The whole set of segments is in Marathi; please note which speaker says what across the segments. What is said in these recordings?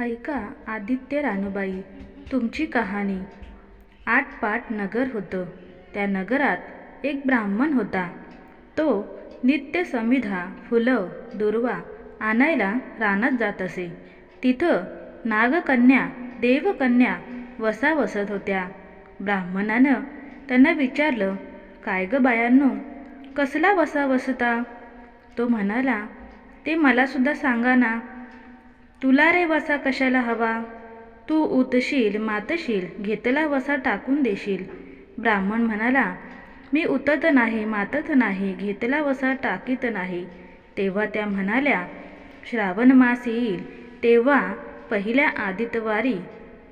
Speaker 1: ऐका आदित्य रानूबाई तुमची कहाणी. आठ पाट नगर होतं. त्या नगरात एक ब्राह्मण होता. तो नित्य समिधा फुलं दुर्वा आणायला रानात जात असे. तिथं नागकन्या देवकन्या वसा वसत होत्या. ब्राह्मणानं त्यांना विचारलं काय ग बायांनो कसला वसा वसता तो म्हणाला ते मलासुद्धा सांगा ना तुला रे वसा कशाला हवा? तू उतशील मातशील घेतला वसा टाकून देशील. ब्राह्मण म्हणाला मी उतत नाही मातत नाही घेतला वसा टाकीत नाही. तेव्हा त्या म्हणाल्या श्रावण मास येईल तेव्हा पहिल्या आदितवारी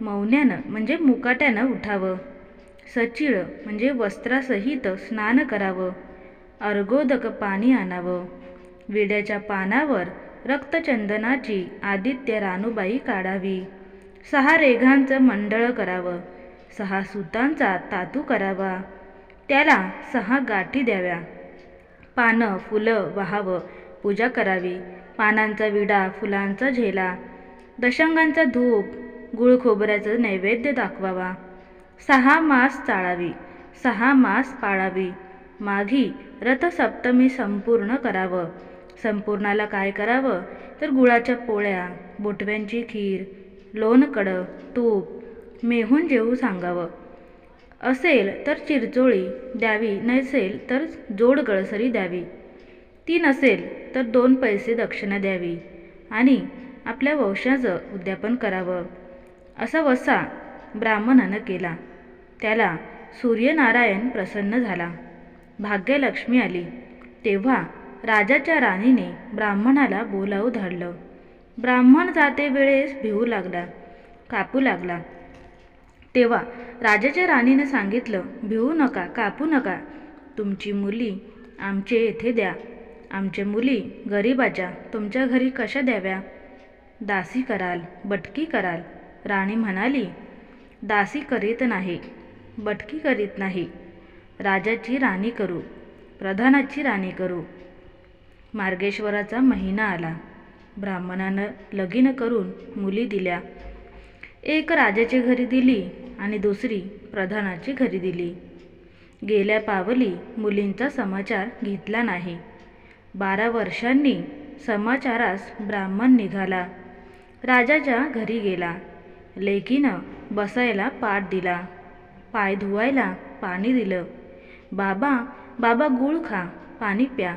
Speaker 1: मौन्यानं म्हणजे मुकाट्यानं उठावं. सचिळ म्हणजे वस्त्रासहित स्नान करावं. अर्गोदक पाणी आणावं. विड्याच्या पानावर रक्तचंदनाची आदित्य रानूबाई काढावी. सहा रेघांचं मंडळ करावं. सहा सुतांचा तातू करावा. त्याला सहा गाठी द्याव्या. पानं फुलं वाहावं. पूजा करावी. पानांचा विडा फुलांचा झेला. दशंगांचा धूप गुळ खोबऱ्याचं नैवेद्य दाखवावा. सहा मास चाळावी. सहा मास पाळावी. माघी रथसप्तमी संपूर्ण करावं. संपूर्णाला काय करावं? तर गुळाच्या पोळ्या बोटव्यांची खीर लोणकडं तूप मेहून जेवू सांगावं. असेल तर चिरचोळी द्यावी नसेल तर जोड गळसरी द्यावी. ती नसेल तर दोन पैसे दक्षिणा द्यावी आणि आपल्या वंशाचं उद्यापन करावं. असा वसा ब्राह्मणानं केला. त्याला सूर्यनारायण प्रसन्न झाला. भाग्यलक्ष्मी आली. तेव्हा राजाच्या राणीने ब्राह्मणाला बोलावू धाडलं. ब्राह्मण जाते वेळेस भिवू लागला कापू लागला. तेव्हा राजाच्या राणीनं सांगितलं भिवू नका कापू नका. तुमची मुली आमचे येथे द्या. आमच्या मुली गरीबाच्या तुमच्या घरी कशा द्याव्या? दासी कराल बटकी कराल. राणी म्हणाली दासी करीत नाही बटकी करीत नाही. राजाची राणी करू प्रधानाची राणी करू. मार्गेश्वराचा महिना आला. ब्राह्मणानं लगीन करून मुली दिल्या. एक राजाची घरी दिली आणि दुसरी प्रधानाची घरी दिली. गेल्या पावली मुलींचा समाचार घेतला नाही. बारा वर्षांनी समाचारास ब्राह्मण निघाला. राजाच्या घरी गेला लेकीनं बसायला पाठ दिला. पाय धुवायला पाणी दिलं. बाबा बाबा गूळ खा पाणी प्या.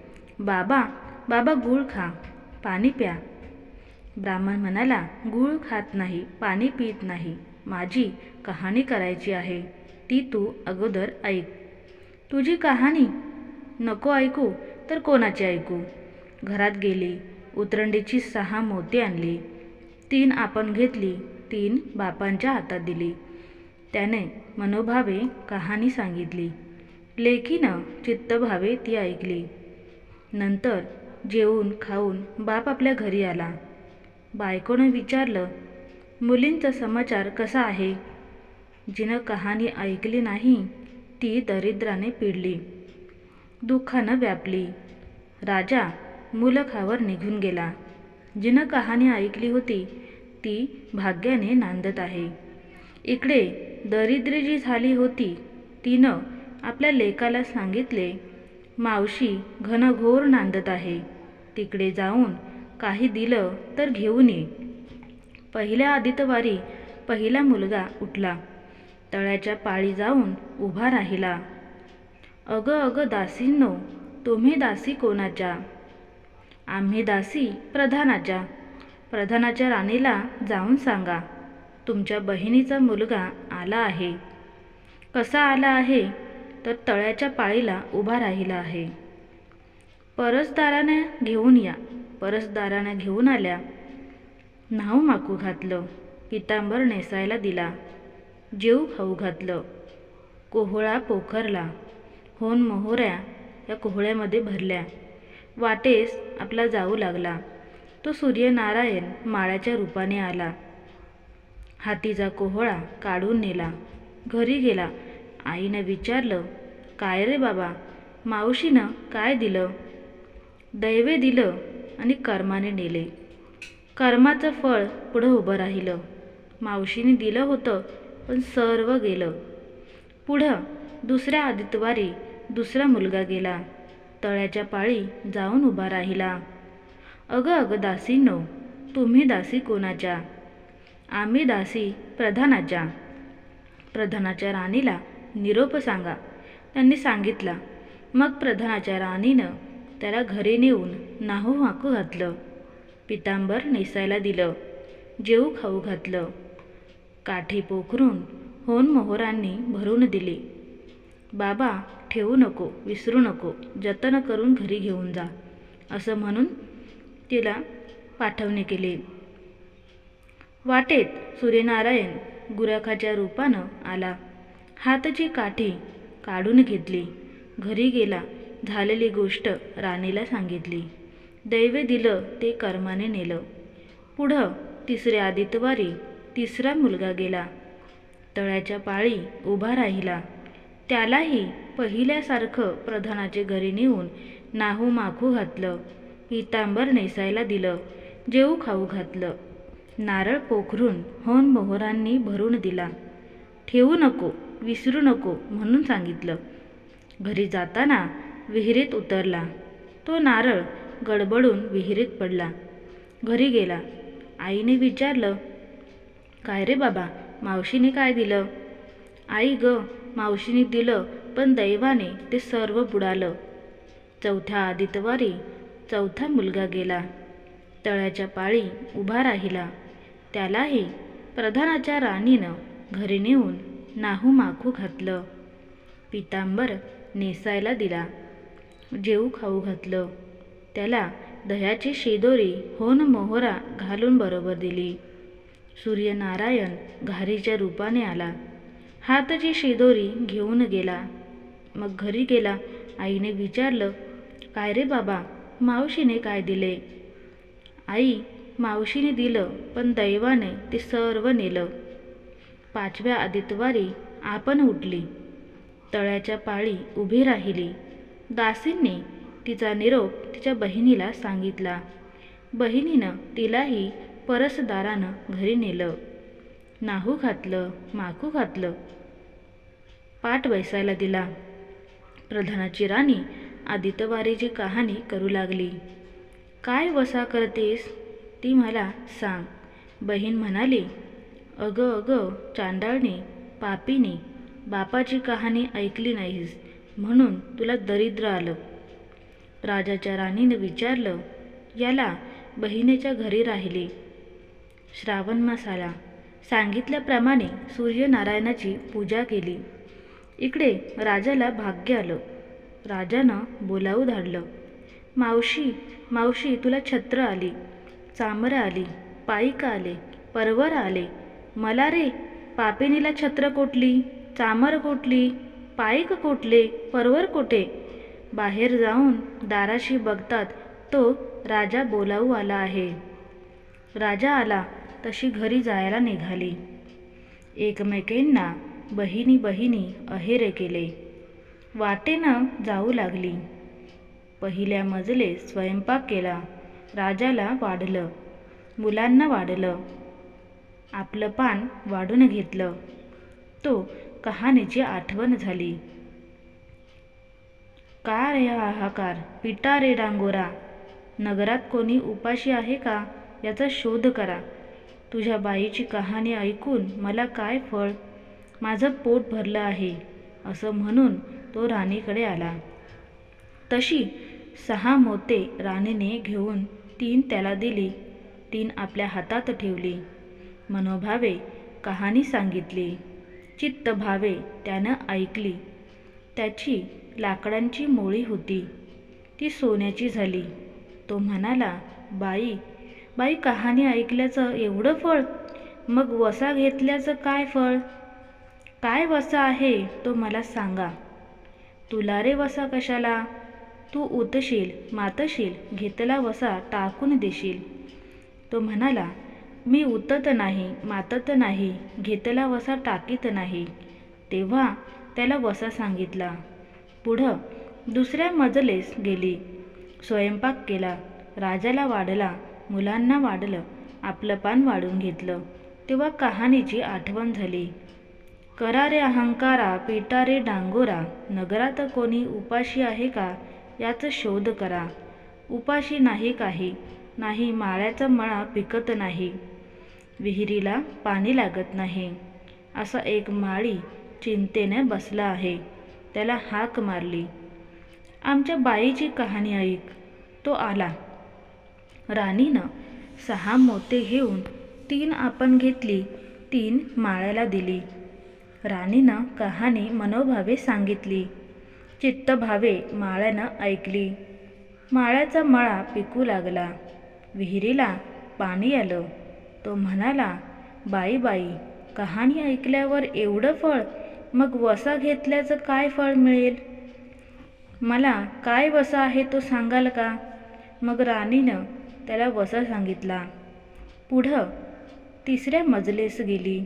Speaker 1: बाबा बाबा गूळ खा पाणी प्या. ब्राह्मण म्हणाला गूळ खात नाही पाणी पित नाही. माझी कहाणी करायची आहे. ती तू अगोदर ऐक. तुझी कहाणी? नको ऐकू तर कोणाची ऐकू? घरात गेली उतरंडीची सहा मोती आणली. तीन आपण घेतली तीन बापांच्या हातात दिली. त्याने मनोभावे कहाणी सांगितली. लेखीनं चित्तभावे ती ऐकली. नंतर जेवून खाऊन बाप आपल्या घरी आला. बायकोनं विचारलं मुलींचा समाचार कसा आहे जिनं कहाणी ऐकली नाही ती दरिद्राने पिडली. दुःखानं व्यापली. राजा मुलखावर निघून गेला. जिनं कहाणी ऐकली होती ती भाग्याने नांदत आहे. इकडे दरिद्री जी झाली होती तिनं आपल्या लेकाला सांगितले मावशी घनघोर नांदत आहे. तिकडे जाऊन काही दिलं तर घेऊन ये. पहिल्या आदितवारी पहिला मुलगा उठला. तळ्याच्या पाळी जाऊन उभा राहिला. अगं अगं दासींनो तुम्ही दासी कोणाच्या? आम्ही दासी प्रधानाच्या. प्रधानाच्या राणीला जाऊन सांगा. तुमच्या बहिणीचा मुलगा आला आहे. कसा आला आहे? तर तळ्याच्या पाळीला उभा राहिला आहे. परसदाराने घेऊन या. परसदाराने घेऊन आल्या. न्हाऊ माकू घातलं. पितांबर नेसायला दिला. जेऊ खाऊ घातलं. कोहळा पोखरला. होन मोहोऱ्या या कोहळ्यामध्ये भरल्या. वाटेस आपला जाऊ लागला. तो सूर्यनारायण माळ्याच्या रूपाने आला. हातीचा कोहळा काढून नेला. घरी गेला. आईनं विचारलं काय रे बाबा? मावशीनं काय दिलं? दैवे दिलं आणि कर्माने नेले. कर्माचं फळ पुढं उभं राहिलं. मावशीने दिलं होतं पण सर्व गेलं. पुढं दुसऱ्या आदितवारी दुसरा मुलगा गेला. तळ्याच्या पाळी जाऊन उभा राहिला. अगं अगं दासीनो तुम्ही दासी कोणाच्या? आम्ही दासी प्रधानाच्या. प्रधानाच्या राणीला निरोप सांगा. त्यांनी सांगितला. मग प्रधानाच्या राणीनं त्याला घरी नेऊन नाहू हाकू घातलं. पितांबर नेसायला दिलं. जेऊ खाऊ घातलं. काठी पोखरून होन मोहरांनी भरून दिली. बाबा ठेवू नको विसरू नको जतन करून घरी घेऊन जा असं म्हणून तिला पाठवणे केली. वाटेत सूर्यनारायण गुराखाच्या रूपानं आला. हातची काठी काढून घेतली. घरी गेला झालेली गोष्ट राणीला सांगितली. दैवे दिलं ते कर्माने नेलं. पुढं तिसऱ्या आदितवारी तिसरा मुलगा गेला. तळ्याच्या पाळी उभा राहिला. त्यालाही पहिल्यासारखं प्रधानाचे घरी नेऊन नाहू माखू घातलं. पितांबर नेसायला दिलं. जेऊ खाऊ घातलं. नारळ पोखरून होन मोहरांनी भरून दिला. ठेवू नको. विसरू नको म्हणून सांगितलं. घरी जाताना विहिरीत उतरला. तो नारळ गडबडून विहिरीत पडला. घरी गेला. आईने विचारलं काय रे बाबा मावशीने काय दिलं? आई ग मावशीने दिलं पण दैवाने ते सर्व बुडालं. चौथ्या आदितवारी चौथा मुलगा गेला. तळ्याच्या पाळी उभा राहिला. त्यालाही प्रधानाच्या राणीनं घरी नेऊन नाहू माखू घातलं. पितांबर नेसायला दिला. जेऊ खाऊ घातलं. त्याला दह्याची शेदोरी होन मोहरा घालून बरोबर दिली. सूर्यनारायण घारीच्या रूपाने आला. हातची शेदोरी घेऊन गेला. मग घरी गेला. आईने विचारलं काय रे बाबा मावशीने काय दिले? आई मावशीने दिलं पण दैवाने ते सर्व नेलं. पाचव्या आदितवारी आपण उठली. तळ्याच्या पाळी उभी राहिली. दासींनी तिचा निरोप तिच्या बहिणीला सांगितला. बहिणीनं तिलाही परसदारानं घरी नेलं. नाहू घातलं माकू घातलं. पाठ बैसायला दिला. प्रधानाची राणी आदितवारीची कहाणी करू लागली. काय वसा करतेस? ती मला सांग. बहीण म्हणाली अगं अगं चांडाळणी पापीनी बापाची कहाणी ऐकली नाहीस म्हणून तुला दरिद्र आलं. राजाच्या राणीने विचारलं याला बहिणीच्या घरी राहिली. श्रावण मास सांगितल्याप्रमाणे सूर्यनारायणाची पूजा केली. इकडे राजाला भाग्य आलं. राजानं बोलावू धाडलं. मावशी मावशी तुला छत्र आली. चामरं आली पायिका आले परवर आले मला रे पापिनीला छत्र कोटली चामर कोटली पाईक कोटले परवर कोटे बाहेर जाऊन दाराशी बघतात तो राजा बोलावू आला आहे. राजा आला तशी घरी जायला निघाली. एकमेकींना बहिणी बहिणी अहेरे केले. वाटेनं जाऊ लागली. पहिल्या मजले स्वयंपाक केला. राजाला वाढलं. मुलांना वाढलं. आपलं पान वाढून घेतलं. तो कहाणीची आठवण झाली. का रे हाहाकार? पिटा रे डांगोरा. नगरात कोणी उपाशी आहे का? याचा शोध करा. तुझ्या बाईची कहाणी ऐकून मला काय फळ? माझं पोट भरलं आहे असं म्हणून तो राणीकडे आला. तशी सहा मोते राणीने घेऊन तीन त्याला दिली. तीन आपल्या हातात ठेवली. मनोभावे कहाणी सांगितली. चित्त भावे त्यानं ऐकली. त्याची लाकडांची मोळी होती. ती सोन्याची झाली. तो म्हणाला बाई बाई कहाणी ऐकल्याचं एवढं फळ? मग वसा घेतल्याचं काय फळ? काय वसा आहे तो मला सांगा. तुला रे वसा कशाला? तू उतशील मातशील घेतला वसा टाकून देशील. तो म्हणाला मी उतत नाही मातत नाही घेतला वसा टाकीत नाही. तेव्हा त्याला वसा सांगितला. पुढं दुसऱ्या मजलेस गेली. स्वयंपाक केला. राजाला वाढला. मुलांना वाढलं. आपलं पान वाढून घेतलं. तेव्हा कहाणीची आठवण झाली. करा रे अहंकारा पिटारे डांगोरा नगरात कोणी उपाशी आहे का? याचा शोध करा. उपाशी नाही काही. नाही माळ्याचा मळा पिकत नाही विहिरीला पाणी लागत नाही. असा एक माळी चिंतेने बसला आहे. त्याला हाक मारली. आमच्या बाईची कहाणी ऐक. तो आला. राणीनं सहा मोते घेऊन तीन आपण घेतली तीन माळ्याला दिली. राणीनं कहाणी मनोभावे सांगितली. चित्तभावे माळ्यानं ऐकली. माळ्याचा मळा पिकू लागला. विहिरीला पाणी आलं. तो म्हणाला बाई बाई कहाणी ऐकल्यावर एवढं फळ मग वसा घेतल्याचं काय फळ मिळेल? मला काय वसा आहे तो सांगाल का? मग राणीनं त्याला वसा सांगितला. पुढं तिसऱ्या मजलेस गेली.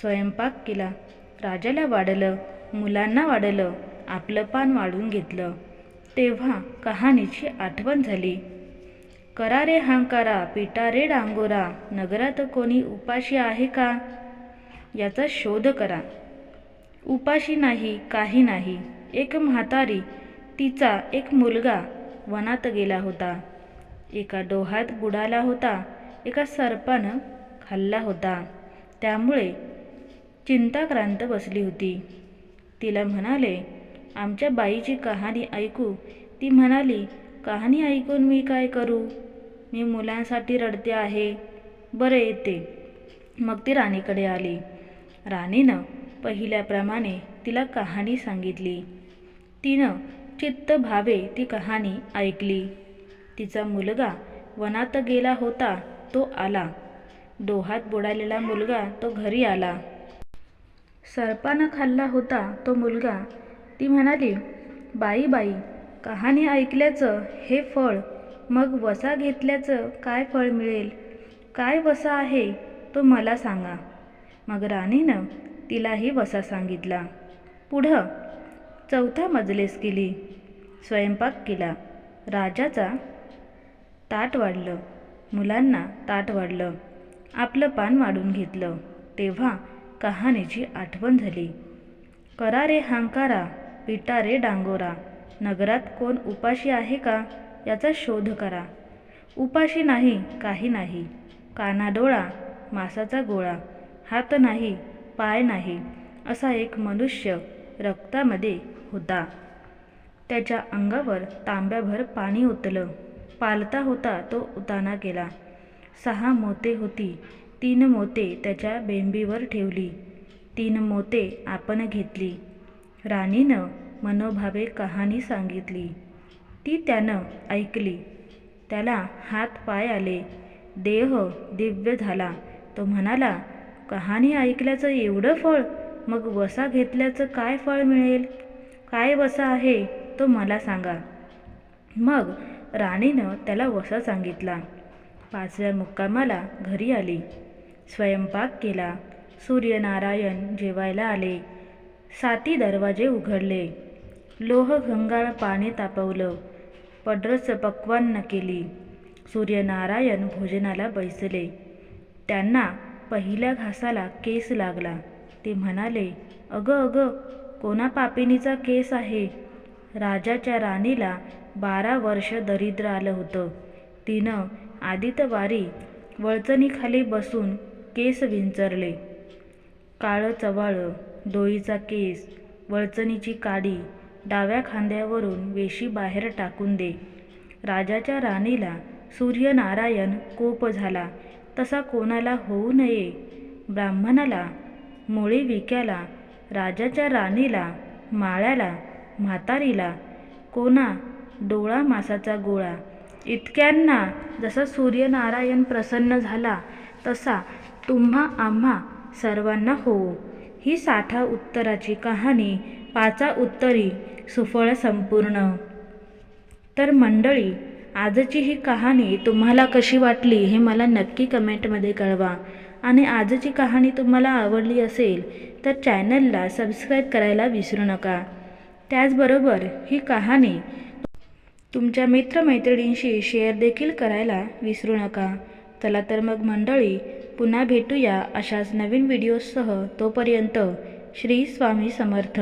Speaker 1: स्वयंपाक केला. राजाला वाढलं मुलांना वाढलं आपलं पान वाढून घेतलं. तेव्हा कहाणीची आठवण झाली. करा रे हांकारा पिटा रे डांगोरा नगरात कोणी उपाशी आहे का? याचा शोध करा. उपाशी नाही काही नाही. एक म्हातारी तिचा एक मुलगा वनात गेला होता. एका डोहात बुडाला होता एका सर्पानं खाल्ला होता. त्यामुळे चिंताक्रांत बसली होती. तिला म्हणाले आमच्या बाईची कहाणी ऐकू. ती म्हणाली कहाणी ऐकून मी काय करू? मी मुलांसाठी रडते आहे. बरं येते. मग ती राणीकडे आली. राणीनं पहिल्याप्रमाणे तिला कहाणी सांगितली. तिनं चित्त भावे ती कहाणी ऐकली. तिचा मुलगा वनात गेला होता तो आला. डोहात बुडालेला मुलगा तो घरी आला. सर्पानं खाल्ला होता तो मुलगा. ती म्हणाली बाई बाई कहाणी ऐकल्याचं हे फळ मग वसा घेतल्याचं काय फळ मिळेल? काय वसा आहे तो मला सांगा. मग राणीनं तिलाही वसा सांगितला. पुढं चौथा मजलेस केली. स्वयंपाक केला. राजाचा ताट वाढलं. मुलांना ताट वाढलं. आपलं पान वाढून घेतलं. तेव्हा कहाणीची आठवण झाली. करा रे हांकारा पिटा रे डांगोरा. नगरात कोण उपाशी आहे का याचा शोध करा. उपाशी नाही काही नाही. कानाडोळा मासाचा गोळा हात नाही पाय नाही असा एक मनुष्य रक्तामध्ये होता. त्याच्या अंगावर तांब्याभर पाणी ओतलं. पालता होता तो उताना केला सहा मोते होती. तीन मोते त्याच्या बेंबीवर ठेवली. तीन मोते आपण घेतली. राणीनं मनोभावे कहाणी सांगितली. ती त्यानं ऐकली. त्याला हात पाय आले. देह दिव्य झाला. तो म्हणाला कहाणी ऐकल्याचं एवढं फळ? मग वसा घेतल्याचं काय फळ मिळेल? काय वसा आहे? तो मला सांगा. मग राणीनं त्याला वसा सांगितला. पाचव्या मुक्कामाला घरी आली. स्वयंपाक केला. सूर्यनारायण जेवायला आले. साती दरवाजे उघडले. लोह घंगाळ पाणी तापवलं. पडरस पक्वान्न केली. सूर्यनारायण भोजनाला बैसले. त्यांना पहिल्या घासाला केस लागला. ते म्हणाले अगं अगं कोणा पापिनीचा केस आहे? राजाच्या राणीला बारा वर्ष दरिद्र आलं होतं. तिनं आदितवारी वळचणीखाली बसून केस विंचरले. काळं चवाळं डोईचा केस वळचणीची काडी डाव्या खांद्यावरून वेशी बाहेर टाकून दे. राजाच्या राणीला सूर्यनारायण कोप झाला. तसा कोणाला होऊ नये. ब्राह्मणाला मोळी विक्याला राजाच्या राणीला माळ्याला म्हातारीला कोणा डोळा मासाचा गोळा. इतक्यांना जसा सूर्यनारायण प्रसन्न झाला तसा तुम्हा आम्हा सर्वांना होवो ही साठा उत्तराची कहाणी पाचा उत्तरी सुफळ संपूर्ण. तर मंडळी आजची ही कहाणी तुम्हाला कशी वाटली हे मला नक्की कमेंटमध्ये कळवा. आणि आजची कहाणी तुम्हाला आवडली असेल तर चॅनलला सबस्क्राईब करायला विसरू नका. त्याचबरोबर ही कहाणी तुमच्या मित्रमैत्रिणींशी शेअर देखील करायला विसरू नका. चला तर मग मंडळी पुन्हा भेटूया अशाच नवीन व्हिडिओसह तोपर्यंत श्री स्वामी समर्थ.